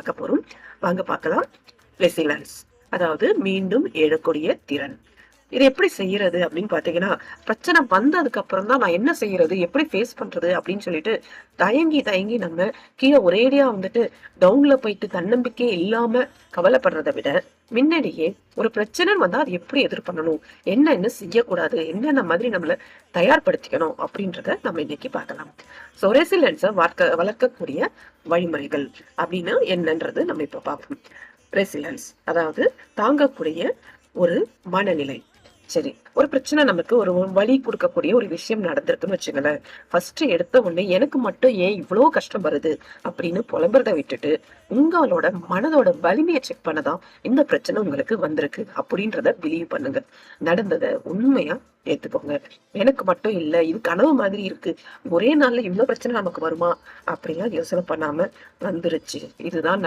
பார்க்க போறோம். வாங்க பார்க்கலாம். ரெசிலன்ஸ் அதாவது மீண்டும் எழக்கூடிய திறன். இது எப்படி செய்யறது அப்படின்னு பாத்தீங்கன்னா பிரச்சனை வந்ததுக்கு அப்புறம் தான் நான் என்ன செய்யறது எப்படி ஃபேஸ் பண்றது அப்படின்னு சொல்லிட்டு தயங்கி தயங்கி நம்ம கீழே ஒரேடியா வந்துட்டு டவுன்ல போயிட்டு தன்னம்பிக்கையே இல்லாம கவலைப்படுறதை விட முன்னாடியே ஒரு பிரச்சனை வந்தா அது எப்படி எதிர் பண்ணணும் என்ன என்ன செய்யக்கூடாது என்னென்ன மாதிரி நம்மள தயார்படுத்திக்கணும் அப்படின்றத நம்ம இன்னைக்கு பார்க்கலாம். ஸோ ரெசிலன்ஸை வளர்க்க வளர்க்கக்கூடிய வழிமுறைகள் அப்படின்னு என்னன்றது நம்ம இப்போ பார்ப்போம். ரெசிலன்ஸ் அதாவது தாங்கக்கூடிய ஒரு மனநிலை. சரி ஒரு பிரச்சனை நமக்கு ஒரு வழி கொடுக்கக்கூடிய ஒரு விஷயம் நடந்திருக்குன்னு வச்சுங்களேன் ஃபர்ஸ்ட் எடுத்த உடனே எனக்கு மட்டும் ஏன் இவ்வளோ கஷ்டம் வருது? அப்படின்னு புலம்புறதை விட்டுட்டு உங்களோட மனதோட வலிமையை செக் பண்ணதான் இந்த பிரச்சனை உங்களுக்கு வந்திருக்கு அப்படின்றத பிலீவ் பண்ணுங்க. நடந்ததை உண்மையா ஏத்துக்கோங்க. எனக்கு மட்டும் இல்ல இது கனவு மாதிரி இருக்கு. ஒரே நாள்ல இவ்வளவு பிரச்சனை நமக்கு வருமா? அப்படிலாம் யோசனை பண்ணாம வந்துருச்சு. இதுதான்